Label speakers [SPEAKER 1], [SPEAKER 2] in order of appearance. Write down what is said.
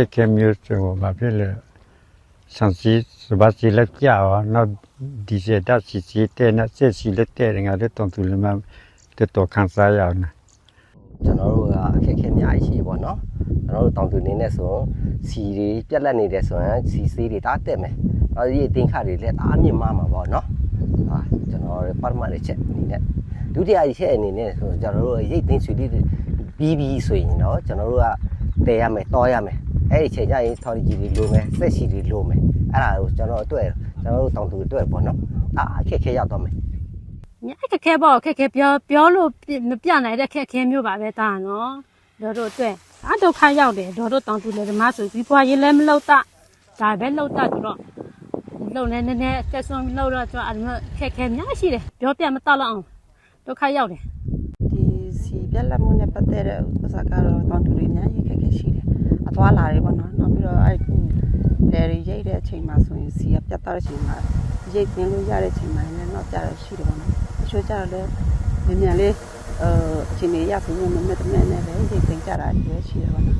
[SPEAKER 1] က်ခဲမျိုးဆိုဘာဖြစ်လဲဆန်စီစဘာစီလက်ကြောက်နော်ဒီစက်တက်စီစီတဲ့နော်ဆက်စီလက်တဲ့ငါတို့တုံတူလမတဲ့တော့ခန်းစားရအောင်
[SPEAKER 2] ကျွန်တော်တို့ကအခက်အခဲအများကြီးရှိပေါ့နော်ကျွန်တော်တို့တောင်သူနေနဲ့ဆိုရင်စီတွေပြက်လက်နေတယ်ဆိုရင်စီစေးတွေဒါတက်မယ်နောက်ဒီအတင်ခါတွေလည်းအားမြင့်မှာမှာပေါ့နော်ဟာကျွန်တော်တို့ပတ်မှတ်လေးချက်အနေနဲ့ဒုတိယအချက်အနေနဲ့ဆိုကျွန်တော်တို့ရိတ်သိမ်းဆွေလေးပြီးပြီးဆိုရင်တော့ကျွန်တော်တို့ကတည်ရမယ်တောရမယ် အဲ့ဒီချိန်ကျရင်ထော်ကြီးတွေလိုမယ်ဆက်စီတွေလိုမယ်အဲ့ဒါကိုကျွန်တော်အတွက်ကျွန်တော်တို့တောင်သူအတွက်ပေါ့နော်အာအခက်အခဲရောက်တော့မယ်
[SPEAKER 3] ညအခက်ခဲပေါ့ခက်ခဲပြောပြောလို့မပြနိုင်တဲ့ခက်ခဲမျိုးပါပဲတာနော်တို့တို့အတွက်အဒုက္ခရောက်တယ်တို့တို့တောင်သူလေဓမ္မဆိုပြီးပွားရင်လည်းမလောက်တာဒါပဲလောက်တာဆိုတော့လုံနေနေနေတက်ဆုံးလောက်တော့ကျွန်တော်အဲ့လိုခက်ခဲများရှိတယ်ပြောပြမတတ်လောက်အောင်ဒုက္ခရောက်တယ်
[SPEAKER 4] ဒီစီပြက်လက်မှုနဲ့ပတ်သက်တဲ့ဥစ္စာကတော့တောင်တူတွေအများကြီးခက်ခဲရှိတယ် အသွားလာတွေပေါ့နော်နောက်ပြီးတော့အဲ့ဒီလေရီရိတ်တဲ့အချိန်မှာဆိုရင်စီကပြတ်သွားတဲ့အချိန်မှာရိတ်ပင်းလို့ရတဲ့အချိန်မှာလည်းတော့ကြရရှိတယ်ပေါ့နော်တချို့ကြတော့လည်းမြန်မြန်လေးအဲအချိန်ကြီးရဆိုရင်မမက်တမဲနဲ့ပဲရိတ်ပင်းကြတာတွေရှိတယ်ပေါ့နော်